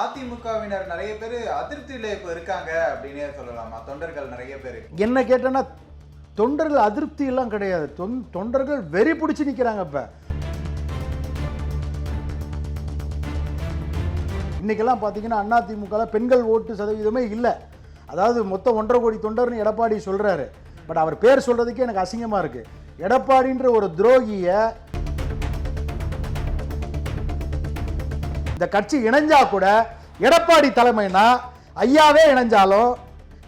அதிமுகவினர் நிறைய பேர் அதிருப்தியில இப்ப இருக்காங்க அப்படின்னே சொல்லலாமா? தொண்டர்கள் நிறைய பேர். என்ன கேட்டேன்னா தொண்டர்கள் அதிருப்தி எல்லாம் கிடையாது. தொன் தொண்டர்கள் வெறி பிடிச்சி நிற்கிறாங்க இப்போ. இன்றைக்கெல்லாம் பார்த்தீங்கன்னா அதிமுகவில் பெண்கள் ஓட்டு சதவீதமே இல்லை. அதாவது மொத்தம் ஒன்றரை கோடி தொண்டர்னு எடப்பாடி சொல்கிறாரு பட் அவர் பேர் சொல்கிறதுக்கே எனக்கு அசிங்கமாக இருக்குது எடப்பாடின்ற ஒரு துரோகியை இந்த கட்சி இணைஞ்சா கூட எடப்பாடி தலைமைனா ஐயாவே இணைஞ்சாலும்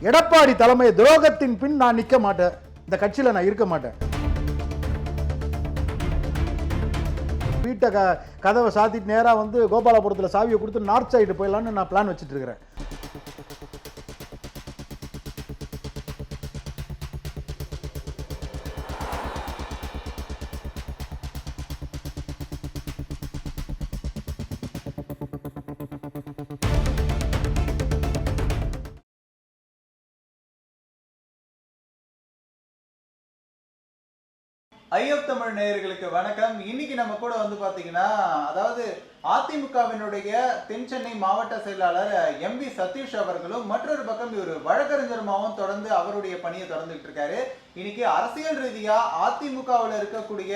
எடப்பாடி தலைமை துரோகத்தின் பின் நான் நிற்க மாட்டேன். இந்த கட்சியில் நான் இருக்க மாட்டேன். வீட்டை க கதவை சாத்திட்டு நேராக வந்து கோபாலபுரத்தில் சாவியை கொடுத்து நார்த் சைடு போயிடலான்னு நான் பிளான் வச்சுட்டு இருக்கிறேன். ஐயோ தமிழ் நேயர்களுக்கு வணக்கம். இன்னைக்கு நம்ம கூட வந்து பாத்தீங்கன்னா அதாவது அதிமுகவினுடைய தென் சென்னை மாவட்ட செயலாளர் எம் பி சதீஷ் அவர்களும் மற்றொரு பக்கம் இவர் வழக்கறிஞருமாவும் தொடர்ந்து அவருடைய பணியை தொடர்ந்துட்டு இருக்காரு. இன்னைக்கு அரசியல் ரீதியா அதிமுகவில் இருக்கக்கூடிய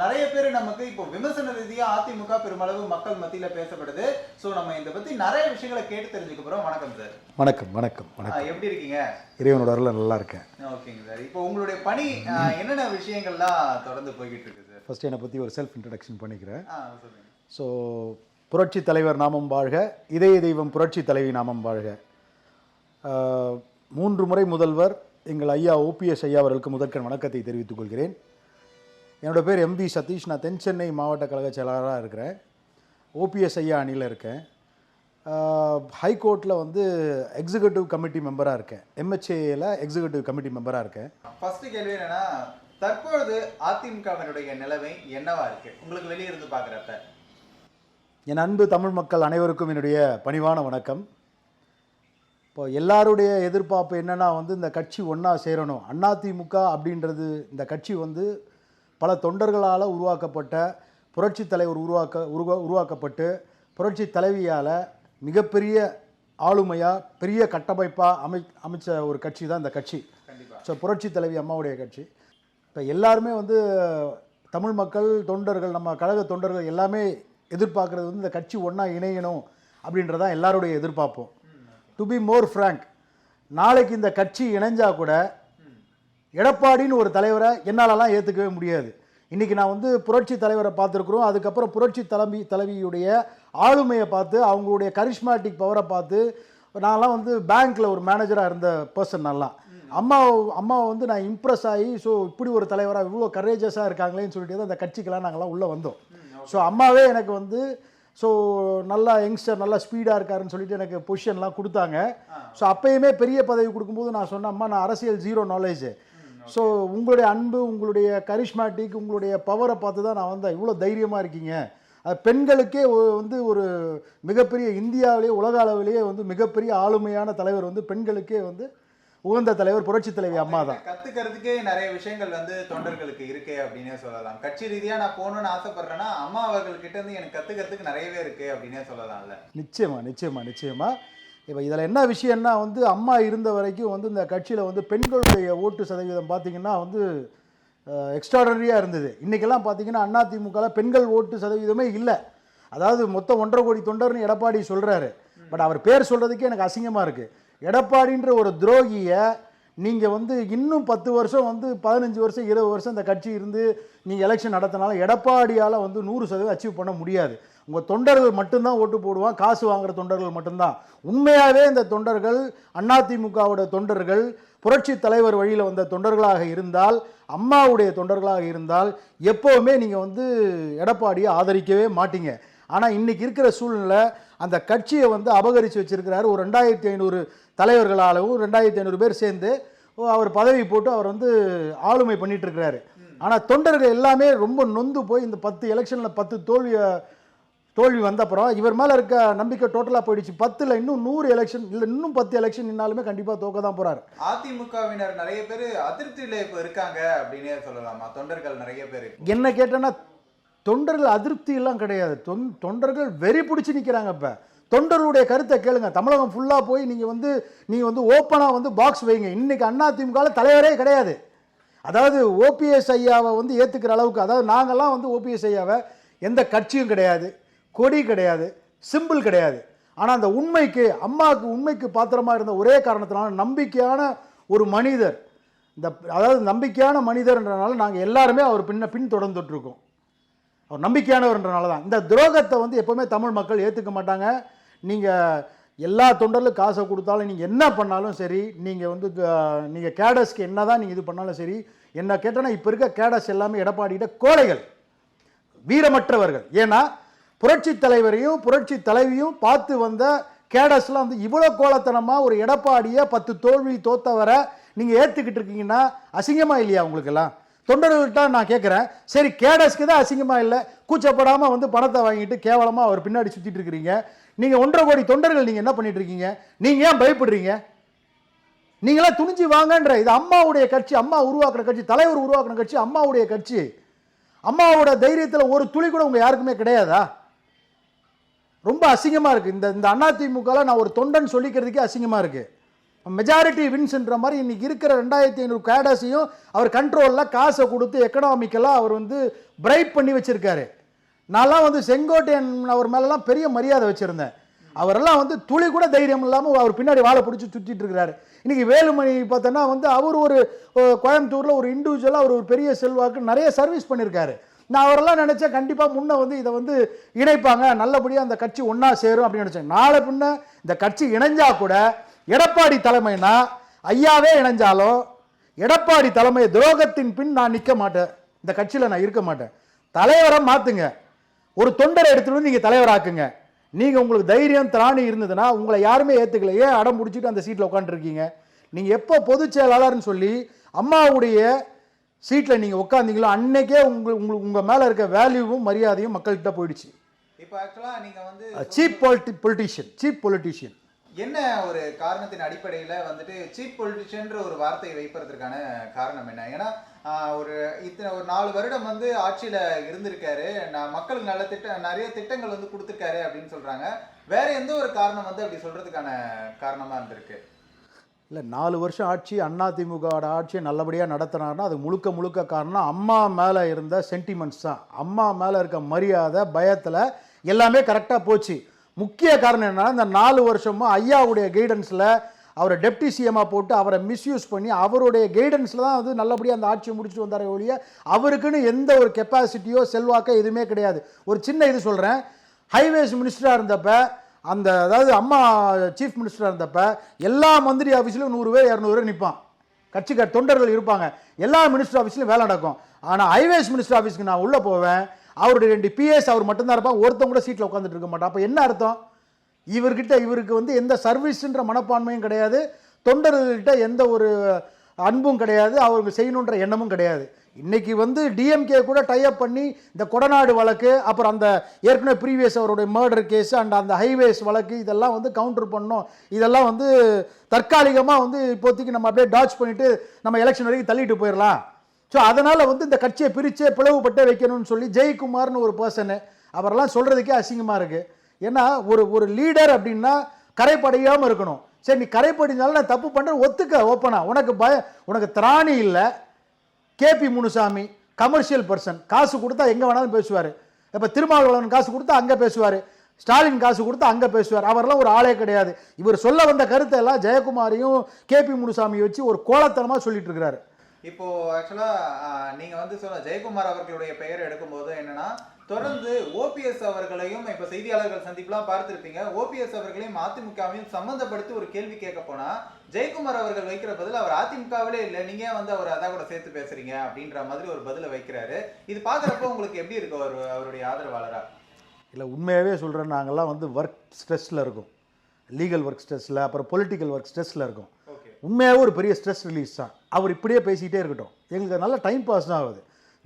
நிறைய பேர் நமக்கு இப்போ விமர்சன ரீதியா அதிமுக பெருமளவு மக்கள் மத்தியில பேசப்படுது. சோ நம்ம இதை பத்தி நிறைய விஷயங்களை கேட்டு தெரிஞ்சுக்க போறோம். வணக்கம் சார் வணக்கம் வணக்கம் வணக்கம். எப்படி இருக்கீங்க? இறைவனோட அருள் நல்லா இருக்கேன். ஓகேங்க சார் இப்போ உங்களுடைய பணி என்னென்ன விஷயங்கள்லாம் தொடர்ந்து போய்கிட்டு இருக்கு சார் ஃபர்ஸ்ட் என்னை பற்றி ஒரு செல்ஃப் இன்ட்ரடக்ஷன் பண்ணிக்கிறேன். ஸோ புரட்சி தலைவர் நாமம் வாழ்க இதய தெய்வம் புரட்சி தலைவி நாமம் வாழ்க. மூன்று முறை முதல்வர் எங்கள் ஐயா ஓபிஎஸ் ஐயா அவர்களுக்கு முதற்கண் வணக்கத்தை தெரிவித்துக் கொள்கிறேன். என்னோட பேர் எம்பி சதீஷ். நான் தென் சென்னை மாவட்ட கழக செயலாளராக இருக்கிறேன். ஓபிஎஸ் ஐயா அணியில் இருக்கேன். ஹைகோர்ட்டில் வந்து எக்ஸிக்யூட்டிவ் கமிட்டி மெம்பராக இருக்கேன். எம்ஹெச்ஏல எக்ஸிக்யூட்டிவ் கமிட்டி மெம்பராக இருக்கேன். ஃபர்ஸ்ட் கேள்வி என்னன்னா தற்பொழுது அதிமுகவினுடைய நிலைமை என்னவா இருக்கு? உங்களுக்கு வெளிய இருந்து பாக்குறப்ப என் அன்பு தமிழ் மக்கள் அனைவருக்கும் என்னுடைய பணிவான வணக்கம். இப்போ எல்லாருடைய எதிர்பார்ப்பு என்னன்னா வந்து இந்த கட்சி ஒன்றா சேரணும். அதிமுக அப்படின்றது இந்த கட்சி வந்து பல தொண்டர்களால் உருவாக்கப்பட்ட புரட்சி தலைவர் உருவாக்க உருவா உருவாக்கப்பட்டு புரட்சி தலைவியால் மிகப்பெரிய ஆளுமையாக பெரிய கட்டமைப்பாக அமை அமைச்ச ஒரு கட்சி தான் இந்த கட்சி. ஸோ புரட்சி தலைவி அம்மாவுடைய கட்சி. இப்போ எல்லாருமே வந்து தமிழ் மக்கள் தொண்டர்கள் நம்ம கழக தொண்டர்கள் எல்லாமே எதிர்பார்க்குறது வந்து இந்த கட்சி ஒன்றா இணையணும் அப்படின்றதான் எல்லாருடைய எதிர்பார்ப்போம். டு பி மோர் ஃப்ராங்க் நாளைக்கு இந்த கட்சி இணைஞ்சா கூட எடப்பாடின்னு ஒரு தலைவரை என்னாலலாம் ஏற்றுக்கவே முடியாது. இன்றைக்கி நான் வந்து புரட்சி தலைவரை பார்த்துருக்குறோம். அதுக்கப்புறம் புரட்சி தலைவி தலைவியுடைய ஆளுமையை பார்த்து அவங்களுடைய கரிஷ்மாட்டிக் பவரை பார்த்து நான்லாம் வந்து பேங்க்கில் ஒரு மேனேஜராக இருந்த பர்சன் நல்லா அம்மா அம்மாவை வந்து நான் இம்ப்ரெஸ் ஆகி ஸோ இப்படி ஒரு தலைவராக இவ்வளோ கரேஜஸாக இருக்காங்களேன்னு சொல்லிட்டு தான் அந்த கட்சிக்கெல்லாம் நாங்கள்லாம் உள்ளே வந்தோம். ஸோ அம்மாவே எனக்கு வந்து ஸோ நல்லா யங்ஸ்டர் நல்லா ஸ்பீடாக இருக்காருன்னு சொல்லிட்டு எனக்கு பொசிஷன்லாம் கொடுத்தாங்க. ஸோ அப்பயுமே பெரிய பதவி கொடுக்கும்போது நான் சொன்னேன் அம்மா நான் அரசியல் ஜீரோ நாலேஜ் ஸோ உங்களுடைய அன்பு உங்களுடைய கரிஷ்மாட்டிக் உங்களுடைய பவரை பார்த்து தான் நான் வந்தேன். இவ்வளோ தைரியமாக இருக்கீங்க. அது பெண்களுக்கே வந்து ஒரு மிகப்பெரிய இந்தியாவிலேயே உலக அளவிலேயே வந்து மிகப்பெரிய ஆளுமையான தலைவர் வந்து பெண்களுக்கே வந்து உகந்த தலைவர் புரட்சி தலைவி அம்மா தான். கத்துக்கிறதுக்கே நிறைய விஷயங்கள் வந்து தொண்டர்களுக்கு இருக்கு அப்படின்னே சொல்லலாம். கட்சி ரீதியா நான் போகணும்னு ஆசைப்படுறேன்னா அம்மா அவர்கள் கிட்ட இருந்து எனக்கு கத்துக்கிறதுக்கு நிறையவே இருக்கு அப்படின்னே சொல்லலாம்ல. நிச்சயமா நிச்சயமா நிச்சயமா. இப்போ இதில் என்ன விஷயம்னா வந்து அம்மா இருந்த வரைக்கும் வந்து இந்த கட்சியில் வந்து பெண்களுடைய ஓட்டு சதவீதம் பார்த்தீங்கன்னா வந்து எக்ஸ்ட்ராடனரியாக இருந்தது. இன்றைக்கெல்லாம் பார்த்தீங்கன்னா அதிமுகவில் பெண்கள் ஓட்டு சதவீதமே இல்லை. அதாவது மொத்தம் ஒன்றரை கோடி தொண்டர்னு எடப்பாடி சொல்கிறாரு பட் அவர் பேர் சொல்கிறதுக்கே எனக்கு அசிங்கமாக இருக்குது எடப்பாடின்ற ஒரு துரோகியை நீங்கள் வந்து இன்னும் பத்து வருஷம் வந்து பதினஞ்சு வருஷம் இருபது வருஷம் இந்த கட்சி இருந்து நீங்கள் எலெக்ஷன் நடத்தினாலும் எடப்பாடியால் வந்து நூறு சதவீதம் அச்சீவ் பண்ண முடியாது. உங்கள் தொண்டர்கள் மட்டும்தான் ஓட்டு போடுவான் காசு வாங்குற தொண்டர்கள் மட்டும்தான். உண்மையாகவே இந்த தொண்டர்கள் அதிமுகவோட தொண்டர்கள் புரட்சி தலைவர் வழியில் வந்த தொண்டர்களாக இருந்தால் அம்மாவுடைய தொண்டர்களாக இருந்தால் எப்போவுமே நீங்கள் வந்து எடப்பாடியை ஆதரிக்கவே மாட்டீங்க. ஆனால் இன்னைக்கு இருக்கிற சூழ்நிலை அந்த கட்சியை வந்து அபகரித்து வச்சிருக்கிறாரு. ஒரு ரெண்டாயிரத்தி ஐநூறு தலைவர்களாலும் ரெண்டாயிரத்தி ஐநூறு பேர் சேர்ந்து அவர் பதவி போட்டு அவர் வந்து ஆளுமை பண்ணிட்டு இருக்கிறாரு ஆனால் தொண்டர்கள் எல்லாமே ரொம்ப நொந்து போய் இந்த பத்து எலெக்ஷனில் பத்து தோல்வியை தோல்வி வந்தப்புறம் இவர் மேலே இருக்க நம்பிக்கை டோட்டலாக போயிடுச்சு. பத்தில் இன்னும் நூறு எலெக்ஷன் இல்லை இன்னும் பத்து எலெக்ஷன் நின்னாலுமே கண்டிப்பாக தோக்க தான் போகிறாரு அதிமுகவினர் நிறைய பேர் அதிருப்தியில இப்ப இருக்காங்க அப்படின்னே சொல்லலாமா? தொண்டர்கள் நிறைய பேர். என்ன கேட்டேன்னா தொண்டர்கள் அதிருப்தி எல்லாம் கிடையாது. தொன் தொண்டர்கள் வெறி பிடிச்சி நிற்கிறாங்க இப்போ. தொண்டர்களுடைய கருத்தை கேளுங்க. தமிழகம் ஃபுல்லாக போய் நீங்கள் வந்து நீங்கள் வந்து ஓப்பனாக வந்து பாக்ஸ் வைங்க. இன்னைக்கு அதிமுகவில் தலைவரே கிடையாது. அதாவது ஓபிஎஸ் ஐயாவை வந்து ஏற்றுக்கிற அளவுக்கு அதாவது நாங்கள்லாம் வந்து ஓபிஎஸ் ஐயாவை எந்த கட்சியும் கிடையாது. கொடி கிடையாது. சிம்பிள் கிடையாது. ஆனால் அந்த உண்மைக்கு அம்மாவுக்கு உண்மைக்கு பாத்திரமாக இருந்த ஒரே காரணத்தினால நம்பிக்கையான ஒரு மனிதர் இந்த அதாவது நம்பிக்கையான மனிதர்ன்றனால நாங்கள் எல்லாருமே அவர் பின்ன பின் இருக்கோம். அவர் நம்பிக்கையானவர்ன்றனால தான் இந்த துரோகத்தை வந்து எப்போவுமே தமிழ் மக்கள் ஏற்றுக்க மாட்டாங்க. நீங்கள் எல்லா தொண்டர்களும் காசை கொடுத்தாலும் நீங்கள் என்ன பண்ணாலும் சரி நீங்கள் வந்து நீங்கள் கேடஸ்க்கு என்ன தான் நீங்கள் இது பண்ணாலும் சரி என்ன கேட்டோன்னா இப்போ இருக்க கேடஸ் எல்லாமே எடப்பாடிகிட்ட கோழைகள் வீரமற்றவர்கள். ஏன்னா புரட்சி தலைவரையும் புரட்சி தலைவியும் பார்த்து வந்த கேடஸ்லாம் வந்து இவ்வளோ கோலத்தனமாக ஒரு எடப்பாடியை பத்து தோல்வி தோத்தவரை நீங்கள் ஏற்றுக்கிட்டு இருக்கீங்கன்னா அசிங்கமாக இல்லையா உங்களுக்கெல்லாம்? தொண்டர்கள்ட்ட நான் கேட்குறேன் சரி கேடஸ்க்கு தான் அசிங்கமாக இல்லை. கூச்சப்படாமல் வந்து பணத்தை வாங்கிட்டு கேவலமாக அவர் பின்னாடி சுற்றிட்டு இருக்கிறீங்க. நீங்கள் ஒன்றரை கோடி தொண்டர்கள் நீங்கள் என்ன பண்ணிட்டு இருக்கீங்க? நீங்கள் ஏன் பயப்படுறீங்க? நீங்களாம் துணிஞ்சு வாங்கன்ற இது அம்மாவுடைய கட்சி அம்மா உருவாக்குற கட்சி தலைவர் உருவாக்குன கட்சி அம்மாவுடைய கட்சி. அம்மாவோட தைரியத்தில் ஒரு துளி கூட உங்கள் யாருக்குமே கிடையாதா? ரொம்ப அசிங்கமாக இருக்குது இந்த இந்த அதிமுகவில் நான் ஒரு தொண்டன் சொல்லிக்கிறதுக்கே அசிங்கமாக இருக்குது மெஜாரிட்டி வின்ஸ்ன்ற மாதிரி இன்றைக்கி இருக்கிற ரெண்டாயிரத்தி ஐநூறு கேடஸையும் அவர் கண்ட்ரோலில் காசை கொடுத்து எக்கனாமிக்கலாக அவர் வந்து பிரைட் பண்ணி வச்சுருக்காரு. நான்லாம் வந்து செங்கோட்டையன் அவர் மேலெலாம் பெரிய மரியாதை வச்சுருந்தேன். அவரெல்லாம் வந்து துளி கூட தைரியம் இல்லாமல் அவர் பின்னாடி வாழை பிடிச்சி சுற்றிட்டு இருக்கிறாரு இன்றைக்கி வேலுமணி பார்த்தோன்னா வந்து அவர் ஒரு கோயம்புத்தூரில் ஒரு இண்டிவிஜுவலாக அவர் ஒரு பெரிய செல்வாக்கு நிறைய சர்வீஸ் பண்ணியிருக்காரு நான் அவரெல்லாம் நினச்சேன் கண்டிப்பாக முன்னே வந்து இதை வந்து இணைப்பாங்க. நல்லபடியாக அந்த கட்சி ஒன்றா சேரும் அப்படின்னு நினச்சேன். நாளை பின்ன இந்த கட்சி இணைஞ்சால் கூட எடப்பாடி தலைமைனா ஐயாவே இணைஞ்சாலும் எடப்பாடி தலைமை துரோகத்தின் பின் நான் நிற்க மாட்டேன். இந்த கட்சியில் நான் இருக்க மாட்டேன். தலைவரை மாற்றுங்க ஒரு தொண்டரை எடுத்துட்டு வந்து நீங்கள் தலைவராக்குங்க. நீங்கள் உங்களுக்கு தைரியம் திராணி இருந்ததுன்னா உங்களை யாருமே ஏற்றுக்கல ஏன் அடம் பிடிச்சிட்டு அந்த சீட்டில் உட்காந்துருக்கீங்க நீங்கள் எப்போ பொதுச் செயலாளர்னு சொல்லி அம்மாவுடைய சீட்டில் நீங்கள் உட்காந்தீங்களோ அன்னைக்கே உங்கள் உங்களுக்கு உங்கள் மேலே இருக்க வேல்யூவும் மரியாதையும் மக்கள்கிட்ட போயிடுச்சு. இப்போ ஆக்சுவலா நீங்க வந்து சீப் பொலிட்டி பொலிட்டீஷியன் சீப் பொலிட்டீஷியன் என்ன ஒரு காரணத்தின் அடிப்படையில் வந்துட்டு சீப் பொலிட்டிஷியன்ற ஒரு வார்த்தையை வைப்பதற்கான காரணம் என்ன? ஏன்னா ஒரு இத்தனை ஒரு நாலு வருடம் வந்து ஆட்சியில் இருந்திருக்காரு. நான் மக்களுக்கு நல்ல திட்ட நிறைய திட்டங்கள் வந்து கொடுத்துருக்காரு அப்படின்னு சொல்கிறாங்க வேற எந்த ஒரு காரணம் வந்து அப்படி சொல்கிறதுக்கான காரணமாக இருந்திருக்கு? இல்லை நாலு வருஷம் ஆட்சி அதிமுகவோட ஆட்சியை நல்லபடியாக நடத்தினார்னா அது முழுக்க முழுக்க காரணம் அம்மா மேலே இருந்த சென்டிமெண்ட்ஸ் தான். அம்மா மேலே இருக்க மரியாதை பயத்தில் எல்லாமே கரெக்டாக போச்சு. முக்கிய காரணம் என்னன்னா இந்த நாலு வருஷமும் ஐயாவுடைய கைடன்ஸில் அவரை டெப்டி சிஎம்மாக போட்டு அவரை மிஸ்யூஸ் பண்ணி அவருடைய கைடன்ஸில் தான் வந்து நல்லபடியாக அந்த ஆட்சியை முடிச்சுட்டு வந்தார் ஒழிய அவருக்குன்னு எந்த ஒரு கெப்பாசிட்டியோ செல்வாக்கோ எதுவுமே கிடையாது. ஒரு சின்ன இது சொல்கிறேன் ஹைவேஸ் மினிஸ்டராக இருந்தப்ப அந்த அதாவது அம்மா சீஃப் மினிஸ்டராக இருந்தப்ப எல்லா மந்திரி ஆஃபீஸ்லையும் நூறு பேர் இரநூறு பேர் நிற்பான் கட்சிக்கார் தொண்டர்கள் இருப்பாங்க. எல்லா மினிஸ்டர் ஆஃபீஸ்லையும் வேலை நடக்கும். ஆனால் ஹைவேஸ் மினிஸ்டர் ஆஃபீஸ்க்கு நான் உள்ளே போவேன். அவருடைய ரெண்டு பிஎஸ் அவர் மட்டும்தான் இருப்பான் ஒருத்தவங்க கூட சீட்டில் உட்காந்துட்டு இருக்க மாட்டான். அப்போ என்ன அர்த்தம்? இவர்கிட்ட இவருக்கு வந்து எந்த சர்வீஸுன்ற மனப்பான்மையும் கிடையாது. தொண்டர்கள்கிட்ட எந்த ஒரு அன்பும் கிடையாது. அவருக்கு செய்யணுன்ற எண்ணமும் கிடையாது. இன்னைக்கு வந்து டிஎம்கே கூட டைப் பண்ணி இந்த கொடநாடு வழக்கு அப்புறம் அந்த ஏற்கனவே ப்ரீவியஸ் அவருடைய மர்டர் கேஸ் அண்ட் அந்த ஹைவேஸ் வழக்கு இதெல்லாம் வந்து கவுண்டர் பண்ணோம் இதெல்லாம் வந்து தற்காலிகமாக வந்து இப்போதைக்கு நம்ம அப்படியே டாச் பண்ணிவிட்டு நம்ம எலெக்ஷன் வரைக்கும் தள்ளிட்டு போயிடலாம். ஸோ அதனால் வந்து இந்த கட்சியை பிரித்து பிளவுபட்டே வைக்கணும்னு சொல்லி ஜெயக்குமார்னு ஒரு பர்சனு அவரெல்லாம் சொல்கிறதுக்கே அசிங்கமாக இருக்குது ஏன்னா ஒரு ஒரு லீடர் அப்படின்னா கரைப்படையாமல் இருக்கணும். சரி நீ கரைப்படினாலும் நான் தப்பு பண்ணுறேன் ஒத்துக்க ஓப்பனா உனக்கு பய உனக்கு திராணி இல்லை. கேபி முனுசாமி கமர்ஷியல் பர்சன் காசு கொடுத்தா எங்கே வேணாலும் பேசுவார். இப்போ திருமாவளவன் காசு கொடுத்தா அங்கே பேசுவார். ஸ்டாலின் காசு கொடுத்தா அங்கே பேசுவார். அவரெல்லாம் ஒரு ஆளே கிடையாது. இவர் சொல்ல வந்த கருத்தை எல்லாம் ஜெயக்குமாரையும் கேபி முனுசாமியை வச்சு ஒரு கோலத்தனமாக சொல்லிட்டு இருக்கிறாரு. இப்போ ஆக்சுவலா நீங்க வந்து சொன்ன ஜெயக்குமார் அவர்களுடைய பெயர் எடுக்கும்போது என்னன்னா தொடர்ந்து ஓபிஎஸ் அவர்களையும் இப்ப செய்தியாளர்கள் சந்திப்புலாம் பார்த்திருப்பீங்க. ஓபிஎஸ் அவர்களையும் அதிமுகவையும் சம்பந்தப்படுத்தி ஒரு கேள்வி கேட்க போனா ஜெயக்குமார் அவர்கள் வைக்கிற பதில் அவர் அதிமுகவிலே இல்லை. நீங்க ஏன் வந்து அவர் அதான் கூட சேர்த்து பேசுறீங்க அப்படின்ற மாதிரி ஒரு பதிலை வைக்கிறாரு. இது பாக்குறப்ப உங்களுக்கு எப்படி இருக்கு அவர் அவருடைய ஆதரவாளரா? இல்லை உண்மையாகவே சொல்கிறேன் நாங்கள்லாம் வந்து ஒர்க் ஸ்ட்ரெஸ்ஸில் இருக்கும். லீகல் ஒர்க் ஸ்ட்ரெஸ்ஸில் அப்புறம் பொலிட்டிக்கல் ஒர்க் ஸ்ட்ரெஸ்ஸில் இருக்கும். உண்மையாகவே ஒரு பெரிய ஸ்ட்ரெஸ் ரிலீஸ் தான். அவர் இப்படியே பேசிக்கிட்டே இருக்கட்டும். எங்களுக்கு நல்ல டைம் பாஸ் தான் ஆகுது.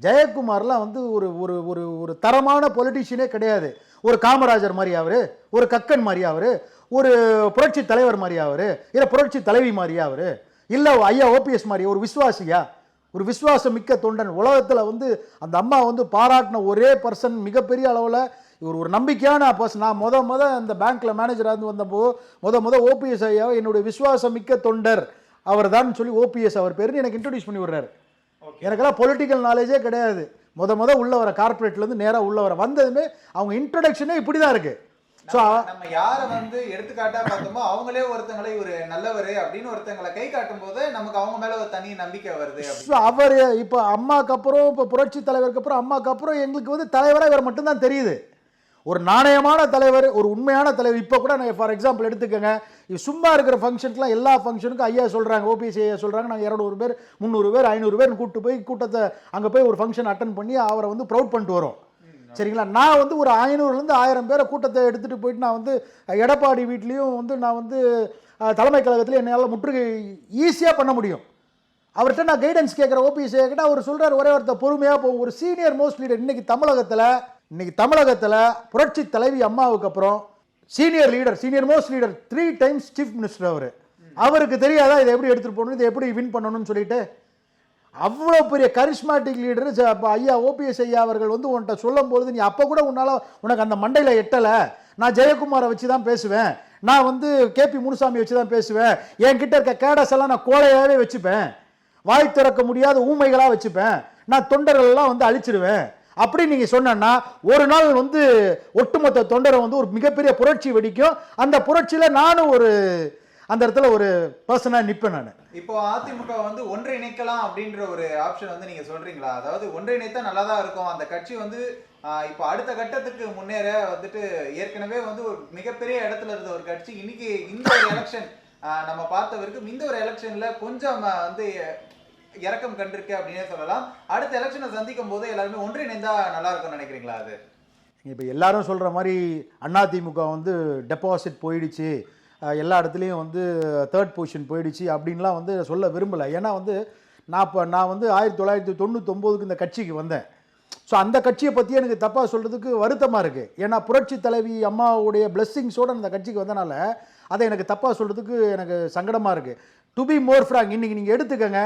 ஜெயக்குமார்லாம் வந்து ஒரு ஒரு ஒரு ஒரு தரமான பொலிட்டிஷியனே கிடையாது. ஒரு காமராஜர் மாதிரி அவர் ஒரு கக்கன் மாதிரி அவர் ஒரு புரட்சி தலைவர் மாதிரி அவர் இல்லை புரட்சி தலைவி மாதிரி அவர் இல்லை ஐயா ஓபிஎஸ் மாதிரி ஒரு விஸ்வாசியா ஒரு விசுவாசம் மிக்க தொண்டன். உலகத்தில் வந்து அந்த அம்மா வந்து பாராட்டின ஒரே பர்சன் மிகப்பெரிய அளவில் இவர் ஒரு நம்பிக்கையான பர்சன் நான் முத முத அந்த பேங்க்கில் மேனேஜராக இருந்து வந்தப்போ முத முத ஓபிஎஸ் ஐயாவை என்னுடைய மிக்க தொண்டர். அவர் தான் சொல்லி ஓபிஎஸ் அவர் பேருன்னு எனக்கு இன்ட்ரடியூஸ் பண்ணி விடுறாரு. எனக்கெல்லாம் பொலிட்டிக்கல் நாலேஜே கிடையாது. முத முத உள்ள வர கார்ப்பரேட்லேருந்து நேராக உள்ள வர. வந்ததுமே அவங்க இன்ட்ரடக்ஷனே இப்படி தான் இருக்குது ஸோ நம்ம- யார வந்து எடுத்துக்காட்டா பார்த்தோமோ அவங்களே ஒருத்தங்களை இவரு நல்லவர் அப்படின்னு ஒருத்தங்களை கை காட்டும் போது நமக்கு அவங்க மேல ஒரு தனி நம்பிக்கை வருது. ஸோ அவர் இப்போ அம்மாக்கு அப்புறம் இப்போ புரட்சி தலைவருக்கு அப்புறம் அம்மாக்கு அப்புறம் எங்களுக்கு வந்து தலைவராக இவர் மட்டும்தான் தெரியுது. ஒரு நாணயமான தலைவர் ஒரு உண்மையான தலைவர். இப்போ கூட நான் ஃபார் எக்ஸாம்பிள் எடுத்துக்கோங்க. சும்மா இருக்கிற ஃபங்க்ஷனுக்குலாம் எல்லா ஃபங்க்ஷனுக்கும் ஐயா சொல்கிறாங்க ஓபிஎஸ் ஐயா சொல்கிறாங்க நாங்கள் இரநூறு பேர் முந்நூறு பேர் ஐநூறு பேர் கூப்பிட்டு போய் கூட்டத்தை அங்கே போய் ஒரு ஃபங்க்ஷன் அட்டன் பண்ணி அவரை வந்து ப்ரௌட் பண்ணிட்டு வரோம். சரிங்களா? நான் வந்து ஒரு ஐநூறுலேருந்து ஆயிரம் பேரை கூட்டத்தை எடுத்துகிட்டு போயிட்டு நான் வந்து எடப்பாடி வீட்லேயும் வந்து நான் வந்து தலைமை கழகத்தில் என்னால் முற்றுகை ஈஸியாக பண்ண முடியும். அவர்கிட்ட நான் கைடன்ஸ் கேட்குற ஓபிஎஸ் கேட்டால் அவர் சொல்கிறார் ஒரே ஒருத்தர் பொறுமையாக போகும் ஒரு சீனியர் மோஸ்ட் லீடர் இன்றைக்கி தமிழகத்தில் இன்னைக்கு தமிழகத்தில் புரட்சி தலைவி அம்மாவுக்கு அப்புறம் senior leader senior most leader three times chief minister அவர். அவருக்கு தெரியாதா இதை எப்படி எடுத்துகிட்டு போகணும் இதை எப்படி வின் பண்ணணும்னு சொல்லிட்டு அவ்வளோ பெரிய கரிஸ்மாட்டிக் லீடர் இப்போ ஐயா ஓபிஎஸ் ஐயா அவர்கள் வந்து உன்கிட்ட சொல்லும் பொழுது நீ அப்போ கூட உன்னால் உனக்கு அந்த மண்டையில் எட்டலை. நான் ஜெயக்குமாரை வச்சு தான் பேசுவேன். நான் வந்து கேபி முனுசாமி வச்சு தான் பேசுவேன். என்கிட்ட இருக்க கேடஸ் எல்லாம் நான் கோழையாகவே வச்சுப்பேன். வாய் திறக்க முடியாத ஊமைகளாக வச்சுப்பேன். நான் தொண்டர்கள்லாம் வந்து அழிச்சிடுவேன் அப்படி நீங்கள் சொன்னேன்னா ஒரு நாள் வந்து ஒட்டுமொத்த தொண்டரை வந்து ஒரு மிகப்பெரிய புரட்சி வெடிக்கும். அந்த புரட்சியில் நானும் ஒரு அந்த இடத்துல ஒரு பர்சனாக நிற்பேன் நான். இப்போ அதிமுக வந்து ஒன்றிணைக்கலாம் அப்படின்ற ஒரு ஆப்ஷன் வந்து நீங்கள் சொல்கிறீங்களா அதாவது ஒன்றிணைத்தா நல்லா தான் இருக்கும். அந்த கட்சி வந்து இப்போ அடுத்த கட்டத்துக்கு முன்னேற வந்துட்டு ஏற்கனவே வந்து ஒரு மிகப்பெரிய இடத்துல இருந்த ஒரு கட்சி. இன்னைக்கு இந்த ஒரு எலெக்ஷன் நம்ம பார்த்த வரைக்கும் இந்த ஒரு எலெக்ஷன்ல கொஞ்சம் வந்து இறக்கம் கண்டிருக்கு அப்படின்னே சொல்லலாம். அடுத்த எலெக்ஷனை சந்திக்கும் போது எல்லாருமே ஒன்றிணைந்தா நல்லா இருக்கும்னு நினைக்கிறீங்களா அது? இப்போ எல்லாரும் சொல்கிற மாதிரி அதிமுக வந்து டெபாசிட் போயிடுச்சு. எல்லா இடத்துலையும் வந்து தேர்ட் பொசிஷன் போயிடுச்சு அப்படின்லாம் வந்து சொல்ல விரும்பலை. ஏன்னா வந்து நான் இப்போ நான் வந்து ஆயிரத்தி தொள்ளாயிரத்தி தொண்ணூத்தொம்போதுக்கு இந்த கட்சிக்கு வந்தேன். ஸோ அந்த கட்சியை பற்றி எனக்கு தப்பாக சொல்கிறதுக்கு வருத்தமாக இருக்குது ஏன்னா புரட்சி தலைவி அம்மாவுடைய பிளெஸ்ஸிங்ஸோடு அந்த கட்சிக்கு வந்தனால அதை எனக்கு தப்பாக சொல்கிறதுக்கு எனக்கு சங்கடமாக இருக்குது டு பி மோர் ஃப்ராங் இன்றைக்கி நீங்கள் எடுத்துக்கங்க.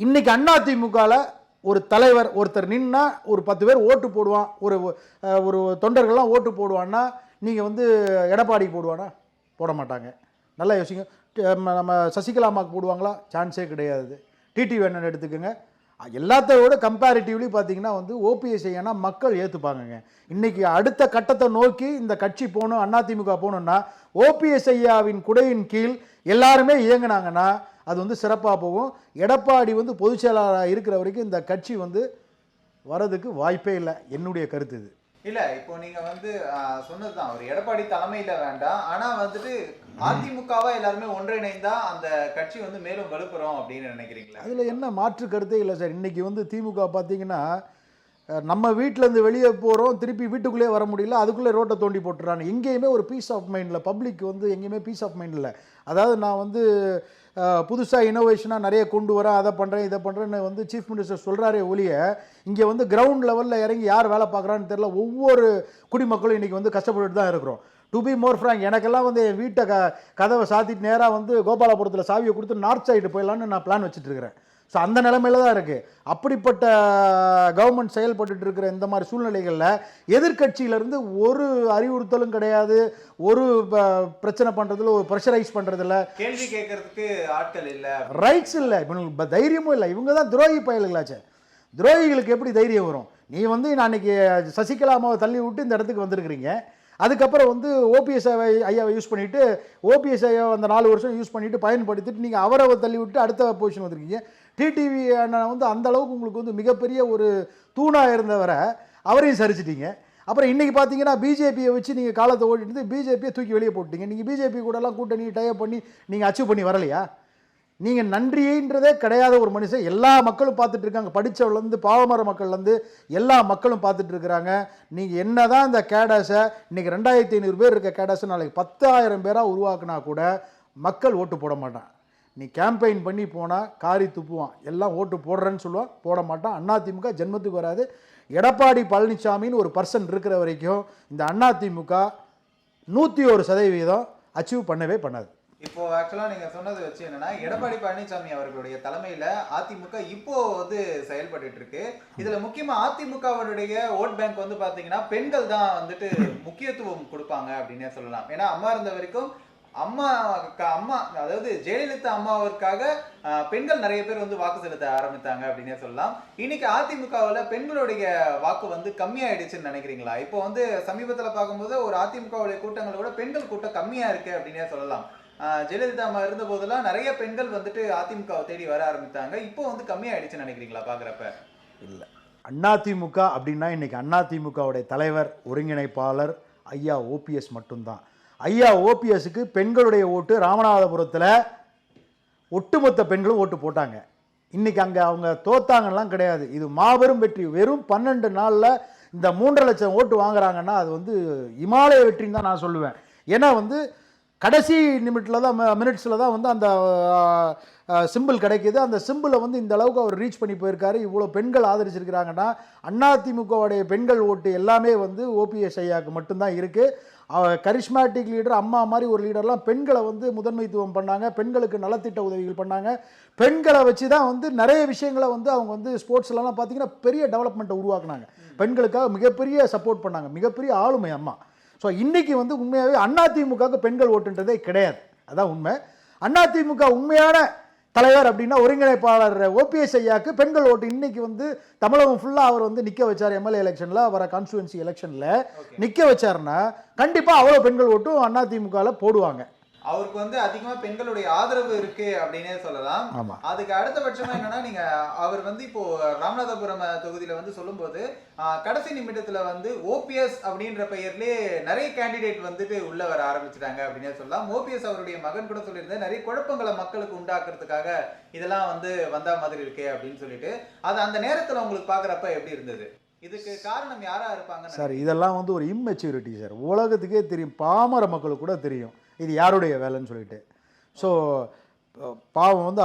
இன்னைக்கு அதிமுகவில் ஒரு தலைவர் ஒருத்தர் நின்னா ஒரு பத்து பேர் ஓட்டு போடுவான் ஒரு ஒரு தொண்டர்கள்லாம் ஓட்டு போடுவான்னா நீங்கள் வந்து எடப்பாடி போடுவானா? போட மாட்டாங்க. நல்லா யோசிங்க. நம்ம- சசிகலா அம்மாவுக்கு போடுவாங்களா? சான்ஸே கிடையாது. டிடி வேணன் எடுத்துக்கோங்க. எல்லாத்தையோட கம்பேரிட்டிவ்லி பார்த்தீங்கன்னா வந்து ஓபிஎஸ் ஐயானா மக்கள் ஏற்றுப்பாங்கங்க இன்றைக்கி அடுத்த கட்டத்தை நோக்கி இந்த கட்சி போகணும் அதிமுக போகணுன்னா ஓபிஎஸ் ஐயாவின் குடையின் கீழ் எல்லாருமே இயங்குனாங்கன்னா அது வந்து சிறப்பாக போகும். எடப்பாடி வந்து பொதுச் செயலாளராக இருக்கிற வரைக்கும் இந்த கட்சி வந்து வரதுக்கு வாய்ப்பே இல்லை. என்னுடைய கருத்து இது. இல்ல இப்போ நீங்க வந்து ஆஹ், சொன்னதுதான். ஒரு எடப்பாடி தலைமையில வேண்டாம். ஆனா வந்துட்டு அதிமுகவா எல்லாருமே ஒன்றிணைந்தா அந்த கட்சி வந்து மேலும் வலுப்பெறும் அப்படின்னு நினைக்கிறீங்களா? அதில் என்ன மாற்று கருத்தே இல்லை சார். இன்றைக்கி வந்து திமுக பார்த்தீங்கன்னா நம்ம வீட்டிலேருந்து வெளியே போகிறோம் திருப்பி வீட்டுக்குள்ளே வர முடியல அதுக்குள்ளே ரோட்டை தோண்டி போட்டுறாங்க எங்கேயுமே ஒரு பீஸ் ஆஃப் மைண்டில் பப்ளிக் வந்து எங்கேயுமே பீஸ் ஆஃப் மைண்ட் இல்லை அதாவது நான் வந்து புதுசாக இனோவேஷனாக நிறைய கொண்டு வரேன் அதை பண்ணுறேன் இதை பண்ணுறேன்னு வந்து சீஃப் மினிஸ்டர் சொல்கிறாரே ஒழிய இங்கே வந்து கிரவுண்ட் லெவலில் இறங்கி யார் வேலை பார்க்குறான்னு தெரில ஒவ்வொரு குடிமக்களும் இன்றைக்கி வந்து கஷ்டப்பட்டு தான் இருக்கிறோம். டு பி மோர் ஃப்ராங்க் எனக்கெல்லாம் வந்து என் வீட்டை க கதவை சாத்திட்டு நேராக வந்து கோபாலபுரத்தில் சாவியை கொடுத்து நார்த் சைடு போயிடலான்னு நான் பிளான் வச்சுட்டு இருக்கிறேன். ஸோ அந்த நிலைமையில தான் இருக்குது அப்படிப்பட்ட கவர்மெண்ட் செயல்பட்டுட்டு இருக்கிற இந்த மாதிரி சூழ்நிலைகளில் எதிர்க்கட்சியிலேருந்து ஒரு அறிவுறுத்தலும் கிடையாது. ஒரு பிரச்சனை பண்ணுறதுல ஒரு ப்ரெஷரைஸ் பண்ணுறதில்ல கேள்வி கேட்கறதுக்கு ஆட்கள் இல்ல. ரைட்ஸ் இல்லை. இவங்களுக்கு ப- தைரியமும் இல்லை. இவங்க தான் துரோகி பயலுங்களாச்சே துரோகிகளுக்கு எப்படி தைரியம் வரும்? நீ வந்து நான் அன்னைக்கு சசிகலா அம்மாவை தள்ளி விட்டு இந்த இடத்துக்கு வந்திருக்கிறீங்க. அதுக்கப்புறம் வந்து ஓபிஎஸ் ஐயாவை யூஸ் பண்ணிவிட்டு ஓபிஎஸ் ஐயாவை அந்த நாலு வருஷம் யூஸ் பண்ணிவிட்டு பயன்படுத்திட்டு நீங்கள் அவரை தள்ளி விட்டு அடுத்த பொசிஷன் வந்திருக்கீங்க. டிடிவி அண்ணன் வந்து அந்த அளவுக்கு உங்களுக்கு வந்து மிகப்பெரிய ஒரு தூணாக இருந்தவரை அவரையும் சரிச்சிட்டீங்க. அப்புறம் இன்றைக்கி பார்த்தீங்கன்னா பிஜேபியை வச்சு நீங்கள் காலத்தை ஓட்டிட்டு பிஜேபியை தூக்கி வெளியே போட்டீங்க நீங்கள் பிஜேபி கூடலாம் கூட்டணி டயப் பண்ணி நீங்கள் அச்சீவ் பண்ணி வரலையா? நீங்கள் நன்றின்றதே கிடையாத ஒரு மனுஷன். எல்லா மக்களும் பார்த்துட்டு இருக்காங்க. படித்தவர்லேருந்து பாவமர மக்கள்லேருந்து எல்லா மக்களும் பார்த்துட்டு இருக்கிறாங்க. நீங்கள் என்ன தான் இந்த கேடாஸை இன்றைக்கி ரெண்டாயிரத்தி ஐநூறு பேர் இருக்க கேடாஸை நாளைக்கு பத்தாயிரம் பேராக உருவாக்குனா கூட மக்கள் ஓட்டு போட மாட்டான் நீ கேம்பெயின் பண்ணி போனால் காரி துப்புவான். எல்லாம் ஓட்டு போடுறேன்னு சொல்லுவான் போட மாட்டான். அதிமுக ஜென்மத்துக்கு வராது. எடப்பாடி பழனிசாமின்னு ஒரு பர்சன் இருக்கிற வரைக்கும் இந்த அதிமுக நூற்றி ஒரு சதவீதம் அச்சீவ் பண்ணவே பண்ணாது. இப்போ ஆக்சுவலா நீங்க சொன்னது வச்சு என்னன்னா எடப்பாடி பழனிசாமி அவர்களுடைய தலைமையில அதிமுக இப்போ வந்து செயல்பட்டு இருக்கு. இதுல முக்கியமா அதிமுகவினுடைய ஓட் பேங்க் வந்து பாத்தீங்கன்னா பெண்கள் தான் வந்துட்டு முக்கியத்துவம் கொடுப்பாங்க அப்படின்னே சொல்லலாம். ஏன்னா அம்மா இருந்த வரைக்கும் அம்மா அம்மா அதாவது ஜெயலலிதா அம்மாவிற்காக பெண்கள் நிறைய பேர் வந்து வாக்கு செலுத்த ஆரம்பித்தாங்க அப்படின்னே சொல்லலாம். இன்னைக்கு அதிமுகவில் பெண்களுடைய வாக்கு வந்து கம்மியாயிடுச்சுன்னு நினைக்கிறீங்களா? இப்போ வந்து சமீபத்தில் பார்க்கும்போது ஒரு அதிமுகவுடைய கூட்டங்களை விட பெண்கள் கூட்டம் கம்மியாக இருக்கு அப்படின்னே சொல்லலாம். ஜெயலலிதா அம்மா இருந்த போதெல்லாம் நிறைய பெண்கள் வந்துட்டு அதிமுகவை தேடி வர ஆரம்பித்தாங்க. இப்போ வந்து கம்மியாயிடுச்சுன்னு நினைக்கிறீங்களா பார்க்குறப்ப? இல்லை. அதிமுக அப்படின்னா இன்னைக்கு அதிமுகவுடைய தலைவர் ஒருங்கிணைப்பாளர் ஐயா ஓபிஎஸ் மட்டும்தான். ஐயா ஓபிஎஸ்க்கு பெண்களுடைய ஓட்டு ராமநாதபுரத்தில் ஒட்டுமொத்த பெண்களும் ஓட்டு போட்டாங்க. இன்றைக்கி அங்கே அவங்க தோத்தாங்கலாம் கிடையாது. இது மாபெரும் வெற்றி. வெறும் பன்னெண்டு நாளில் இந்த மூன்றரை லட்சம் ஓட்டு வாங்குறாங்கன்னா அது வந்து இமாலய வெற்றின்னு தான் நான் சொல்லுவேன். ஏன்னா வந்து கடைசி நிமிட்டில் தான் மினிட்ஸில் தான் வந்து அந்த சிம்பிள் கிடைக்கிது. அந்த சிம்பிளை வந்து இந்த அளவுக்கு அவர் ரீச் பண்ணி போயிருக்காரு. இவ்வளோ பெண்கள் ஆதரிச்சிருக்கிறாங்கன்னா அதிமுகவுடைய பெண்கள் ஓட்டு எல்லாமே வந்து ஓபிஎஸ் ஐயாவுக்கு மட்டும்தான் இருக்குது கரிஷ்மேட்டிக் லீடர் அம்மா மாதிரி ஒரு லீடர்லாம் பெண்களை வந்து முதன்மைத்துவம் பண்ணாங்க. பெண்களுக்கு நலத்திட்ட உதவிகள் பண்ணாங்க. பெண்களை வச்சு தான் வந்து நிறைய விஷயங்களை வந்து அவங்க வந்து ஸ்போர்ட்ஸ்லலாம் பார்த்தீங்கன்னா பெரிய டெவலப்மெண்ட்டை உருவாக்குனாங்க. பெண்களுக்காக மிகப்பெரிய சப்போர்ட் பண்ணாங்க. மிகப்பெரிய ஆளுமை அம்மா. ஸோ இன்னைக்கு வந்து உண்மையாகவே அதிமுகவுக்கு பெண்கள் ஓட்டுன்றதே கிடையாது. அதான் உண்மை. அதிமுக உண்மையான தலைவர் அப்படின்னா ஒருங்கிணைப்பாளர் ஓபிஎஸ் ஐயாக்கு பெண்கள் ஓட்டு. இன்னைக்கு வந்து தமிழகம் ஃபுல்லாக அவர் வந்து நிற்க வச்சார் எம்எல்ஏ எலெக்ஷனில் வர கான்ஸ்டுவன்சி எலெக்ஷனில் நிற்க வச்சாருன்னா கண்டிப்பாக அவ்வளோ பெண்கள் ஓட்டும் அதிமுகவில் போடுவாங்க. அவருக்கு வந்து அதிகமா பெண்களுடைய ஆதரவு இருக்கு அப்படின்னே சொல்லலாம். அதுக்கு அடுத்தபட்சமா என்னன்னா நீங்க அவர் வந்து இப்போ ராமநாதபுரம் தொகுதியில வந்து சொல்லும்போது கடைசி நிமிடத்துல வந்து ஓபிஎஸ் அப்படின்ற பெயர்லயே நிறைய கேண்டிடேட் வந்துட்டு உள்ள வர ஆரம்பிச்சிட்டாங்க அப்படின்னே சொல்லலாம். ஓபிஎஸ் அவருடைய மகன் கூட சொல்லியிருந்தார் நிறைய குழப்பங்களை மக்களுக்கு உண்டாக்குறதுக்காக இதெல்லாம் வந்து வந்தா மாதிரி இருக்கே அப்படின்னு சொல்லிட்டு. அது அந்த நேரத்துல உங்களுக்கு பாக்குறப்ப எப்படி இருந்தது? இதுக்கு காரணம் யாரா இருப்பாங்க சார் இதெல்லாம் வந்து ஒரு இம்மெச்சூரிட்டி சார். உலகத்துக்கே தெரியும். பாமர மக்களுக்கு கூட தெரியும். இது யாருடைய வேலைன்னு சொல்லிட்டு. ஸோ பாவம் வந்து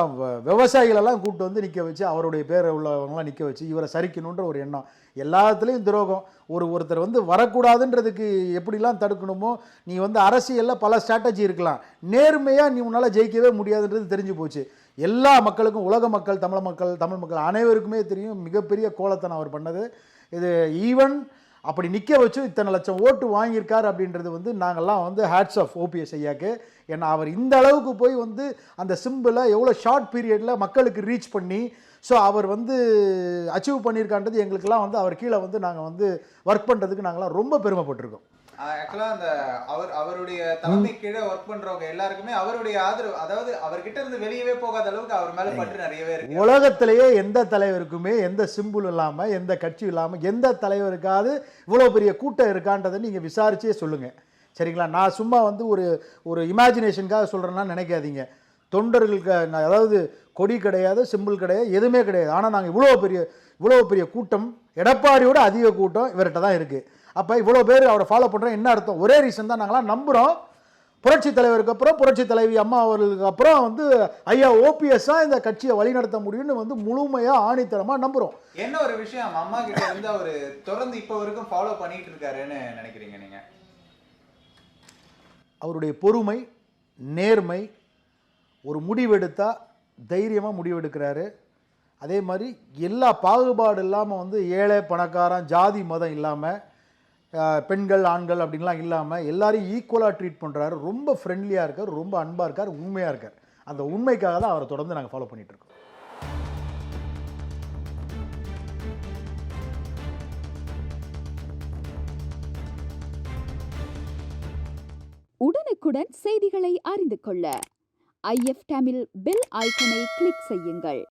விவசாயிகளெல்லாம் கூப்பிட்டு வந்து நிற்க வச்சு அவருடைய பேரை உள்ளவங்களாம் நிற்க வச்சு இவரை சரிக்கணுன்ற ஒரு எண்ணம். எல்லாத்துலேயும் துரோகம். ஒரு ஒருத்தர் வந்து வரக்கூடாதுன்றதுக்கு எப்படிலாம் தடுக்கணுமோ நீ வந்து அரசியலில் பல ஸ்ட்ராட்டஜி இருக்கலாம். நேர்மையாக நீ உன்னால் ஜெயிக்கவே முடியாதுன்றது தெரிஞ்சு போச்சு. எல்லா மக்களுக்கும் உலக மக்கள் தமிழ் மக்கள் தமிழ் மக்கள் அனைவருக்குமே தெரியும் மிகப்பெரிய கோலத்தனம் அவர் பண்ணது. இது ஈவன் அப்படி நிற்க வச்சு இத்தனை லட்சம் ஓட்டு வாங்கியிருக்கார் அப்படின்றது வந்து நாங்கள்லாம் வந்து ஹேட்ஸ் ஆஃப் ஓபிஎஸ் ஐயாக்கு. ஏன்னா அவர் இந்த அளவுக்கு போய் வந்து அந்த சிம்பிளை எவ்வளோ ஷார்ட் பீரியடில் மக்களுக்கு ரீச் பண்ணி ஸோ அவர் வந்து அச்சீவ் பண்ணியிருக்கான்றது எங்களுக்கெல்லாம் வந்து அவர் கீழே வந்து நாங்கள் வந்து ஒர்க் பண்ணுறதுக்கு நாங்களாம் ரொம்ப பெருமைப்பட்டிருக்கோம். ஆக்சுவலா அந்த அவர் அவருடைய தலைமை கீழே ஒர்க் பண்றவங்க எல்லாருக்குமே அவருடைய ஆதரவு அதாவது அவர்கிட்ட இருந்து வெளியவே போகாத அளவுக்கு அவர் மேல பற்று நிறையவே இருக்கு. உலகத்திலேயே எந்த தலைவருக்குமே எந்த சிம்பிள் இல்லாமல் எந்த கட்சி இல்லாமல் எந்த தலைவருக்காவது இவ்வளோ பெரிய கூட்டம் இருக்கான்றதை நீங்கள் விசாரிச்சே சொல்லுங்கள் சரிங்களா? நான் சும்மா வந்து ஒரு ஒரு இமேஜினேஷனுக்காக சொல்கிறேன்னா நினைக்காதீங்க. தொண்டர்களுக்கு அதாவது கொடி கிடையாது சிம்பிள் கிடையாது எதுவுமே கிடையாது. ஆனால் நாங்கள் இவ்வளோ பெரிய இவ்வளோ பெரிய கூட்டம் எடப்பாடியோட அதிக கூட்டம் இவர்கிட்ட தான் இருக்குது அப்போ இவ்வளோ பேர் அவரை ஃபாலோ பண்ணுறோம் என்ன அர்த்தம்? ஒரே ரீசன் தான் நாங்களாம் நம்புகிறோம் புரட்சி தலைவருக்கு அப்புறம் புரட்சி தலைவி அம்மா அவர்களுக்கு அப்புறம் வந்து ஐயா ஓபிஎஸ்ஸாக இந்த கட்சியை வழிநடத்த முடியும்னு வந்து முழுமையாக ஆணித்தரமாக நம்புகிறோம் என்ன ஒரு விஷயம்? அம்மா கிட்ட இருந்து அவரு தொடர்ந்து இப்ப வரைக்கும் ஃபாலோ பண்ணிட்டு இருக்காருன்னு நினைக்கிறீங்க நீங்க? அவருடைய பொறுமை நேர்மை ஒரு முடிவெடுத்தா தைரியமாக முடிவெடுக்கிறாரு. அதே மாதிரி எல்லா பாகுபாடு இல்லாமல் வந்து ஏழை பணக்காரன் ஜாதி மதம் இல்லாமல் பெண்கள் ஆண்கள் அப்படின்லாம் இல்லாமல் எல்லாரையும் ஈக்குவலாக ட்ரீட் பண்ணுறாரு ரொம்ப ஃப்ரெண்ட்லியாக இருக்கார் ரொம்ப அன்பாக இருக்கார் உண்மையாக இருக்கார். அந்த உண்மைக்காக தான் அவரை தொடர்ந்து நாங்கள் ஃபாலோ பண்ணிகிட்ருக்கோம் இருக்கோம். உடனுக்குடன் செய்திகளை அறிந்து கொள்ள ஐஎஃப் தமிழ் பெல் ஐக்கனை கிளிக் செய்யுங்கள்.